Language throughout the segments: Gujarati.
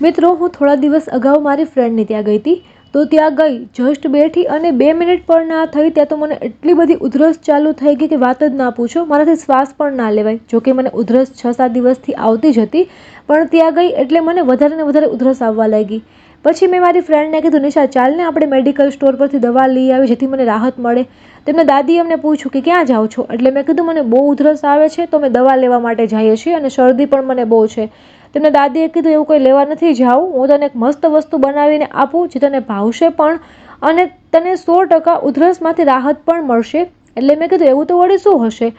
મિત્રો, હું થોડા દિવસ અગાઉ મારી ફ્રેન્ડની ત્યાં ગઈ હતી. તો ત્યાં ગઈ જસ્ટ બેઠી અને બે મિનિટ પણ ના થઈ ત્યાં તો મને એટલી બધી ઉધરસ ચાલુ થઈ ગઈ કે વાત જ ના પૂછો. મારાથી શ્વાસ પણ ના લેવાય જોકે મને ઉધરસ છ સાત દિવસથી આવતી જ હતી. પણ ત્યાં ગઈ એટલે મને વધારે ને વધારે ઉધરસ આવવા લાગી. પછી મેં મારી ફ્રેન્ડને કીધું, નિશા ચાલને આપણે મેડિકલ સ્ટોર પરથી દવા લઈ આવી, જેથી મને રાહત મળે. તેમના દાદીએ અમને પૂછ્યું કે ક્યાં જાઓ છો? એટલે મેં કીધું, મને બહુ ઉધરસ આવે છે, તો અમે દવા લેવા માટે જઈએ છીએ અને શરદી પણ મને બહુ છે. તેમના દાદીએ કીધું એવું કંઈ લેવા નથી જાવું હું તને એક મસ્ત વસ્તુ બનાવીને આપું, જે તને ભાવશે પણ, અને તને સો ટકા ઉધરસમાંથી રાહત પણ મળશે. એટલે મેં કીધું, એવું તો વળી શું હશે?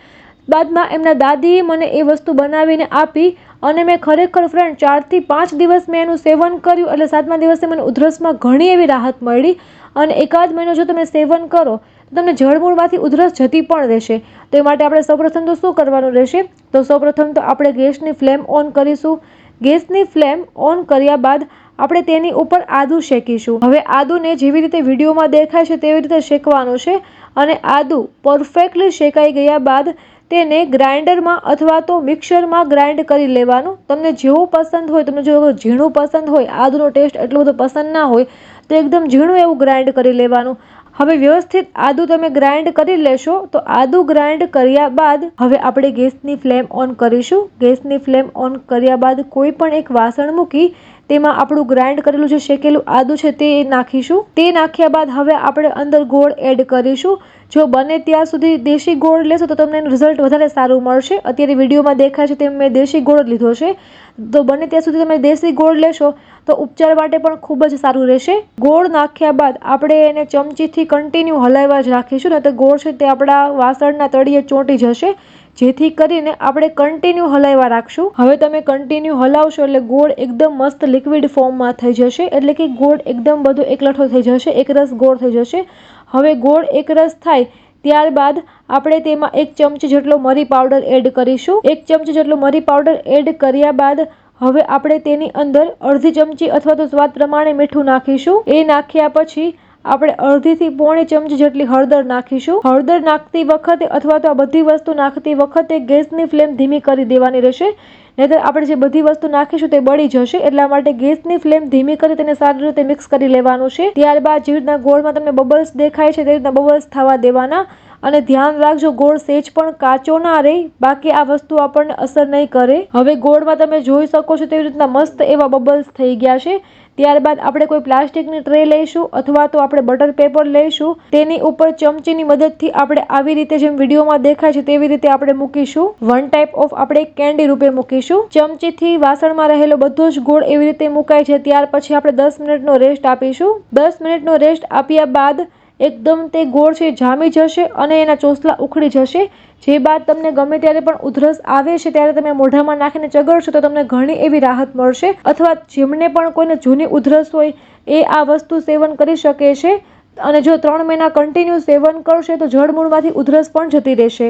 બાદમાં એમના દાદીએ મને એ વસ્તુ બનાવીને આપી, અને મેં ખરેખર ફ્રેન્ડ ચારથી પાંચ દિવસ મેં એનું સેવન કર્યું, એટલે સાતમા દિવસે મને ઉધરસમાં ઘણી એવી રાહત મળી. અને એકાદ મહિનો જો તમે સેવન કરો, તો તમને જળમૂળમાંથી ઉધરસ જતી પણ રહેશે. તો એ માટે આપણે સૌપ્રથમ તો શું કરવાનું રહેશે? તો સૌપ્રથમ તો આપણે ગેસની ફ્લેમ ઓન કરીશું. ગેસની ફ્લેમ ઓન કર્યા બાદ આપણે તેની ઉપર આદું શેકીશું. હવે આદુને જેવી રીતે વિડીયોમાં દેખાય છે તેવી રીતે શેકવાનું છે અને આદું પરફેક્ટલી શેકાઈ ગયા બાદ તેને ગ્રાઇન્ડરમાં અથવા તો મિક્સરમાં ગ્રાઇન્ડ કરી લેવાનું. તમને જેવું પસંદ હોય, તમને જો ઝીણું પસંદ હોય, આદુનો ટેસ્ટ એટલો બધો પસંદ ના હોય, તો એકદમ ઝીણું એવું ગ્રાઇન્ડ કરી લેવાનું. હવે વ્યવસ્થિત આદુ તમે ગ્રાઇન્ડ કરી લેશો તો આદુ ગ્રાઇન્ડ કર્યા બાદ હવે આપણે ગેસની ફ્લેમ ઓન કરીશું. ગેસની ફ્લેમ ઓન કર્યા બાદ કોઈ પણ એક વાસણ મૂકી તેમાં આપણું ગ્રાઇન્ડ કરેલું જે શેકેલું આદુ છે તે નાખીશું. તે નાખ્યા બાદ હવે આપણે અંદર ગોળ એડ કરીશું. જો બને ત્યાં સુધી દેશી ગોળ લેશો તો તમને એનું રિઝલ્ટ વધારે સારું મળશે. અત્યારે વિડીયોમાં દેખાય છે તેમ મેં દેશી ગોળ લીધો છે. તો બને ત્યાં સુધી તમે દેશી ગોળ લેશો તો ઉપચાર માટે પણ ખૂબ જ સારું રહેશે. ગોળ નાખ્યા બાદ આપણે એને ચમચીથી કન્ટિન્યુ હલાવવા જ રાખીશું. ને તો ગોળ છે તે આપણા વાસણના તળિયે ચોંટી જશે. જેથી કરીને આપણે કન્ટિન્યુ હલાવવા રાખશું. હવે તમે કન્ટિન્યુ હલાવશો એટલે ગોળ એકદમ મસ્ત લિક્વિડ ફોર્મમાં થઈ જશે. એટલે કે ગોળ એકદમ બધો એકલઠો થઈ જશે. એકરસ ગોળ થઈ જશે. હવે ગોળ એકરસ થાય ત્યારબાદ આપણે તેમાં એક ચમચી જેટલો મરી પાવડર એડ કરીશું. એક ચમચી જેટલો મરી પાવડર એડ કર્યા બાદ હવે આપણે તેની અંદર અડધી ચમચી અથવા તો સ્વાદ પ્રમાણે મીઠું નાખીશું. એ નાખ્યા પછી આપણે અડધીથી પોણી ચમચી જેટલી હળદર નાખીશું. હળદર નાખતી વખતે અથવા તો આ બધી વસ્તુ નાખતી વખતે ગેસની ફ્લેમ ધીમી કરી દેવાની રહેશે. નહીંતર આપણે જે બધી વસ્તુ નાખીશું તે બળી જશે. એટલા માટે ગેસની ફ્લેમ ધીમી કરી તેને સારી રીતે મિક્સ કરી લેવાનું છે. ત્યારબાદ જે રીતના ગોળમાં તમને બબલ્સ દેખાય છે તે રીતના બબલ્સ થવા દેવાના. અને ધ્યાન રાખજો, ગોળ સેજ પણ કાચો ના રહે, બાકી આ વસ્તુ આપણને અસર નહીં કરે. હવે ગોળમાં તમે જોઈ શકો છો તેવી રીતના મસ્ત એવા બબલ્સ થઈ ગયા છે. ત્યારબાદ આપણે કોઈ પ્લાસ્ટિકની ટ્રે લઈશું અથવા તો આપણે બટર પેપર લઈશું. તેની ઉપર ચમચીની મદદથી આપણે આવી રીતે જેમ વિડીયોમાં દેખાય છે તેવી રીતે આપણે મૂકીશું. વન ટાઈપ ઓફ આપણે કેન્ડી રૂપે મૂકીશું. ચમચીથી વાસણમાં રહેલો બધો જ ગોળ એવી રીતે મુકાય છે. ત્યાર પછી આપણે દસ મિનિટનો રેસ્ટ આપીશું. દસ મિનિટનો રેસ્ટ આપ્યા બાદ એકદમ તે ગોળ છે, જામી જશે અને એના ચોસલા ઉખડી જશે. જે બાદ તમને ગમે ત્યારે પણ ઉધરસ આવે છે, ત્યારે તમે મોઢામાં નાખીને ચગડશો તો તમને ઘણી એવી રાહત મળશે. અથવા જેમને પણ કોઈને જૂની ઉધરસ હોય, એ આ વસ્તુ સેવન કરી શકે છે. અને જો ત્રણ મહિના કન્ટિન્યુ સેવન કરશે, તો જળમૂળમાંથી ઉધરસ પણ જતી રહેશે.